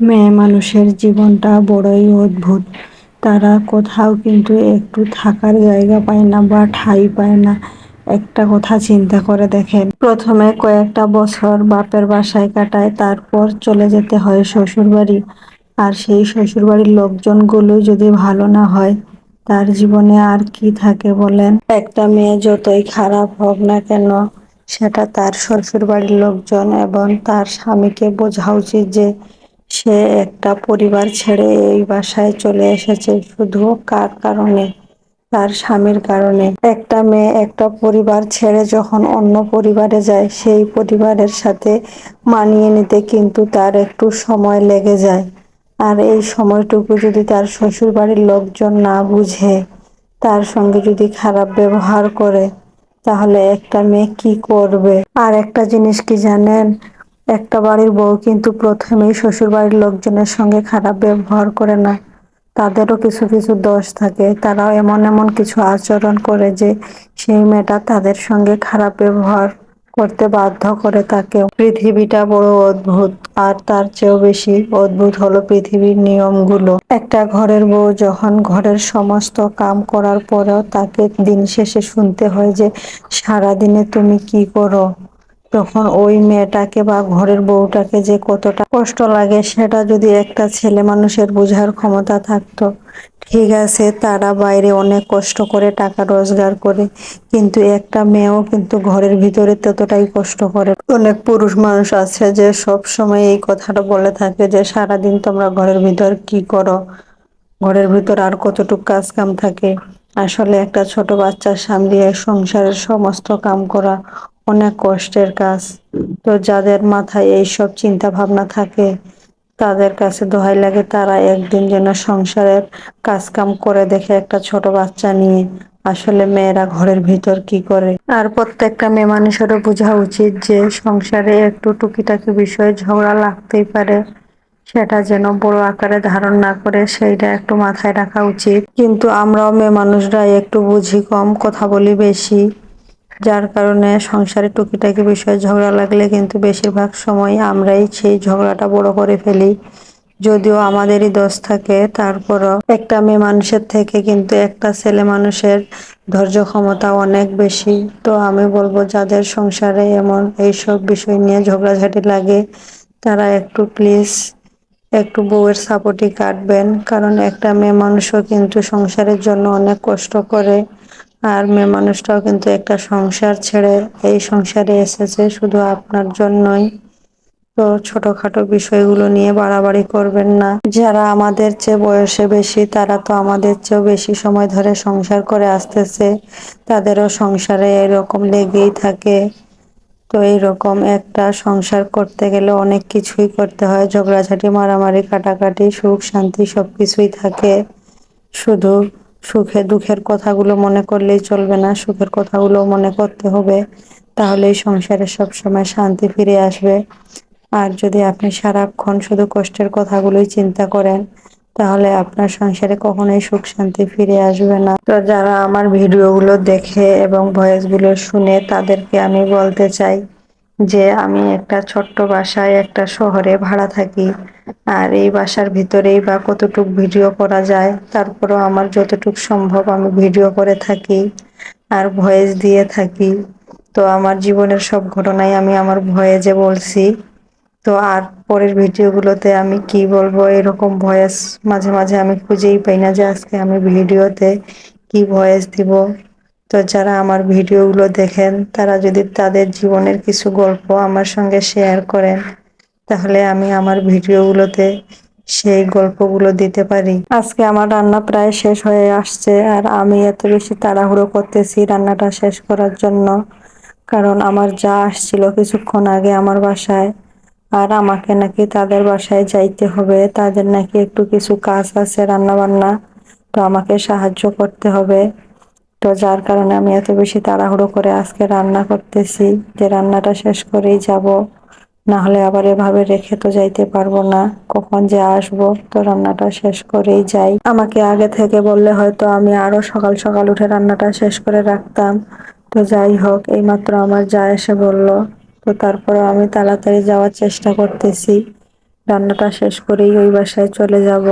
মেয়ে মানুষের জীবনটা বড়ই অদ্ভুত। তারা কোথাও কিন্তু একটু থাকার জায়গা পায় না বা ঠাই পায় না। একটা কথা চিন্তা করে দেখেন, প্রথমে কয়েকটা বছর বাপের বাসায় কাটায়, তারপর চলে যেতে হয় শ্বশুরবাড়ি। আর সেই শ্বশুরবাড়ির লোকজনগুলো যদি ভালো না হয়, তার জীবনে আর কি থাকে বলেন? একটা মেয়ে যতই খারাপ হোক না কেন, সেটা তার শ্বশুরবাড়ির লোকজন এবং তার স্বামীকে বোঝা উচিত যে সে একটা পরিবার ছেড়ে এই বাসায় চলে এসেছে শুধু কার কারণে? তার স্বামীর কারণে। একটা মেয়ে একটা পরিবার ছেড়ে যখন অন্য পরিবারে যায়, সেই পরিবারের সাথে মানিয়ে নিতে কিন্তু তার একটু সময় লেগে যায়। আর এই সময়টুকু যদি তার শ্বশুর বাড়ির লোকজন না বুঝে, তার সঙ্গে যদি খারাপ ব্যবহার করে, তাহলে একটা মেয়ে কি করবে? আর একটা জিনিস কি জানেন? একটা বাড়ির বউ কিন্তু প্রথমেই শ্বশুর বাড়ির লোকজনের সঙ্গে খারাপ ব্যবহার করে না। তাদেরও কিছু কিছু দোষ থাকে। তারাও এমন এমন কিছু আচরণ করে যে সেই মেয়েটা তাদের সঙ্গে খারাপ ব্যবহার করতে বাধ্য করে তাকে পৃথিবীটা বড় অদ্ভুত, আর তার চেয়েও বেশি অদ্ভুত হলো পৃথিবীর নিয়মগুলো। একটা ঘরের বউ যখন ঘরের সমস্ত কাম করার পরেও তাকে দিন শেষে শুনতে হয় যে সারা দিনে তুমি কি করো? তখন ওই মেয়েটাকে বা ঘরের বউটাকে যে কতটা কষ্ট লাগে, সেটা যদি একটা ছেলে মানুষের বোঝার ক্ষমতা থাকতো, ঠিক আছে, তারা বাইরে অনেক কষ্ট করে টাকা রোজগার করে, কিন্তু একটা মেয়েও কিন্তু ঘরের ভিতরে ততটাই কষ্ট করে। অনেক পুরুষ মানুষ আছে যে সব সময় এই কথাটা বলে থাকে যে, সারাদিন তোমরা ঘরের ভিতর কি করো? ঘরের ভিতর আর কতটুকু কাজ কাম থাকে? আসলে একটা ছোট বাচ্চা সামলিয়ে সংসারের সমস্ত কাম করা অনেক কষ্টের কাজ। তো যাদের মাথায় এইসব চিন্তা ভাবনা থাকে, তাদের কাছে দোহাই লাগে তারা একদিন যেন সংসারের কাজ কাম করে দেখে একটা ছোট বাচ্চা নিয়ে আসলে মেয়েরা ঘরের ভিতর কি করে। আর প্রত্যেকটা মেয়ে মানুষেরও বোঝা উচিত যে সংসারে একটু টুকিটাকি বিষয়ে ঝগড়া লাগতেই পারে। সেটা যেন বড় আকারে ধারণ না করে, সেইটা একটু মাথায় রাখা উচিত। কিন্তু আমরাও মেয়ে মানুষরা একটু বুঝি কম, কথা বলি বেশি। যার কারণে সংসারে টুকিটাকি বিষয়ে ঝগড়া লাগলে কিন্তু বেশিরভাগ সময় আমরাই সেই ঝগড়াটা বড় করে ফেলি। যদিও আমাদেরই দোষ থাকে, তারপরও একটা মেয়ে মানুষের থেকে কিন্তু একটা ছেলে মানুষের ধৈর্য ক্ষমতা অনেক বেশি। তো আমি বলব, যাদের সংসারে এমন এইসব বিষয় নিয়ে ঝগড়াঝাটি লাগে, তারা একটু প্লিজ একটু বউয়ের সাপোর্টই কাটবেন। কারণ একটা মেয়ে মানুষও কিন্তু সংসারের জন্য অনেক কষ্ট করে। আর মেয়ে মানুষটাও কিন্তু একটা সংসার ছেড়ে এই সংসারে এসেছে শুধু আপনার জন্যই। তো ছোটখাটো বিষয়গুলো নিয়ে বাড়াবাড়ি করবেন না। যারা আমাদের চেয়ে বয়সে বেশি, তারা তো আমাদের চেয়েও বেশি সময় ধরে সংসার করে আসতেছে। তাদেরও সংসারে এরকম লেগেই থাকে। তো এইরকম একটা সংসার করতে গেলে অনেক কিছুই করতে হয়। ঝগড়াঝাটি, মারামারি, কাটাকাটি, সুখ, শান্তি সব কিছুই থাকে। শুধু সুখে দুঃখের কথাগুলো মনে করলেই চলবে না। সুখের কথাগুলো মনে করতে হবে, তাহলেই সংসারে সবসময় শান্তি ফিরে আসবে। আর যদি আপনি সারাক্ষণ শুধু কষ্টের কথাগুলোই চিন্তা করেন, তাহলে আপনার সংসারে কখনোই সুখ শান্তি ফিরে আসবে না। তো যারা আমার ভিডিওগুলো দেখে এবং ভয়েসগুলো শুনে তাদেরকে আমি বলতে চাই যে আমি একটা ছোট্ট বাসায়, একটা শহরে ভাড়া থাকি। আর এই বাসার ভিতরেই বা কতটুক ভিডিও করা যায়, তারপরও আমার যতটুক সম্ভব আমি ভিডিও করে থাকি আর ভয়েস দিয়ে থাকি। তো আমার জীবনের সব ঘটনাই আমি আমার ভয়েজে বলছি। তো আর পরের ভিডিওগুলোতে আমি কি বলব, এরকম ভয়েস মাঝে মাঝে আমি খুঁজেই পাই না যে আজকে আমি ভিডিওতে কি ভয়েস দিব। তো যারা আমার ভিডিওগুলো দেখেন, তারা যদি তাদের জীবনের কিছু গল্প আমার সঙ্গে শেয়ার করেন, তাহলে আমি আমার ভিডিওগুলোতে সেই গল্পগুলো দিতে পারি। আজকে আমার রান্না প্রায় শেষ হয়ে আসছে আর আমি এত বেশি তাড়াহুড়ো করতেছি রান্নাটা শেষ করার জন্য, কারণ আমার যা আসছিল কিছুক্ষণ আগে আমার বাসায়, আর আমাকে নাকি তাদের বাসায় যাইতে হবে, তাদের নাকি একটু কিছু কাজ আছে রান্না বান্না তো আমাকে সাহায্য করতে হবে। তো যার কারণে আমি এত বেশি তাড়াহুড়ো করে আজকে রান্না করতেছি, যে রান্নাটা শেষ করেই যাব। না হলে আবার এভাবে রেখে তো যাইতে পারব না। কখন যে আসব, তো রান্নাটা শেষ করেই যাই। আমাকে আগে থেকে বললে হয়তো আমি আরও সকাল সকাল উঠে রান্নাটা শেষ করে রাখতাম। তো যাই হোক, এইমাত্র আমার যা এসে বলল। তো তারপরে আমি তাড়াতাড়ি যাওয়ার চেষ্টা করতেছি। রান্নাটা শেষ করেই ওই বাসায় চলে যাব।